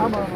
ஆமாம்